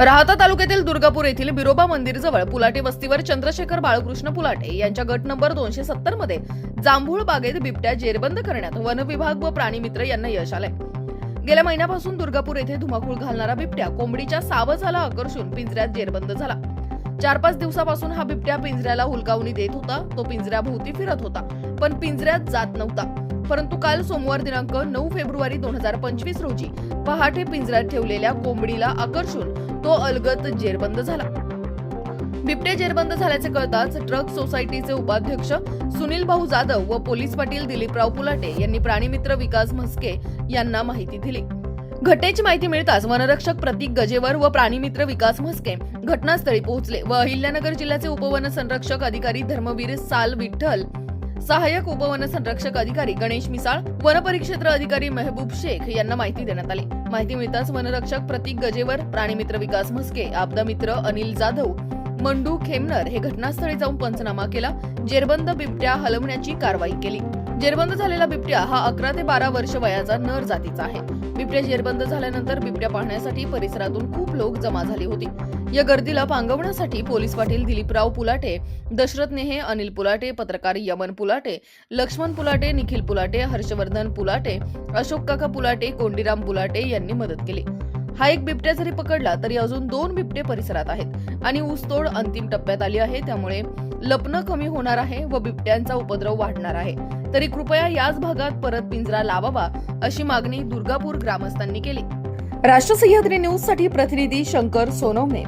राहता तालुक्यातील दुर्गापूर येथील बिरोबा मंदिर जवळ पुलाटे वस्तीवर चंद्रशेखर बाळकृष्ण पुलाटे यांच्या गट नंबर दोनशे सत्तरमध्ये जांभूळ बागेत बिबट्या जेरबंद करण्यात वन विभाग व प्राणी मित्र यांना यश आलंय. गेल्या महिन्यापासून दुर्गापूर येथे धुमाकूळ घालणारा बिबट्या कोंबडीच्या सावजाला आकर्षून पिंजऱ्यात जेरबंद झाला. चार पाच दिवसापासून हा बिबट्या पिंजऱ्याला हुलकावणी देत होता. तो पिंजऱ्याभोवती फिरत होता पण पिंजऱ्यात जात नव्हता. परंतु काल सोमवार दिनांक नऊ फेब्रुवारी दोन हजार पंचवीस रोजी पहाटे पिंजऱ्यात ठेवलेल्या कोंबडीला आकर्षून तो अलगत जेरबंद झाला. बिबटे जेरबंद झाल्याचे कळताच ट्रक सोसायटीचे उपाध्यक्ष सुनील भाऊ जाधव व पोलीस पाटील दिलीपराव पुलाटे यांनी प्राणीमित्र विकास म्हस्के यांना माहिती दिली. घटनेची माहिती मिळताच वनरक्षक प्रतीक गजेवर व प्राणीमित्र विकास म्हस्के घटनास्थळी पोहोचले व अहिल्यानगर जिल्ह्याचे उपवन संरक्षक अधिकारी धर्मवीर साल विठ्ठल सहाय्यक उपवन संरक्षक अधिकारी गणेश मिसाळ वनपरिक्षेत्र अधिकारी मेहबूब शेख यांना माहिती देण्यात आली. माहिती मिळताच वनरक्षक प्रतीक गजेवर प्राणीमित्र विकास म्हस्के आपदा मित्र अनिल जाधव मंडू खेमनर हे घटनास्थळी जाऊन पंचनामा केला. जेरबंद बिबट्या हलवण्याची कारवाई केली. जेरबंद झालेला बिबट्या हा अकरा ते बारा वर्ष वयाचा नर जातीचा आहे. बिबट्या जेरबंद झाल्यानंतर बिबट्या पाहण्यासाठी परिसरातून खूप लोक जमा झाली होती. या गर्दीला पांगवण्यासाठी पोलीस पाटील दिलीपराव पुलाटे दशरथ नेहे अनिल पुलाटे पत्रकार यमन पुलाटे लक्ष्मण पुलाटे निखिल पुलाटे हर्षवर्धन पुलाटे अशोक काका पुलाटे कोंडीराम पुलाटे यांनी मदत केली. हा एक बिबट्या जरी पकडला तरी अजून दोन बिबटे परिसरात आहेत आणि ऊसतोड अंतिम टप्प्यात आली आहे. त्यामुळे लपणं कमी होणार आहे व बिबट्यांचा उपद्रव वाढणार आहे. तरी कृपया याच भागात परत पिंजरा लावावा अशी मागणी दुर्गापूर ग्रामस्थांनी केली. राष्ट्र सह्याद्री न्यूजसाठी प्रतिनिधी शंकर सोनवणे.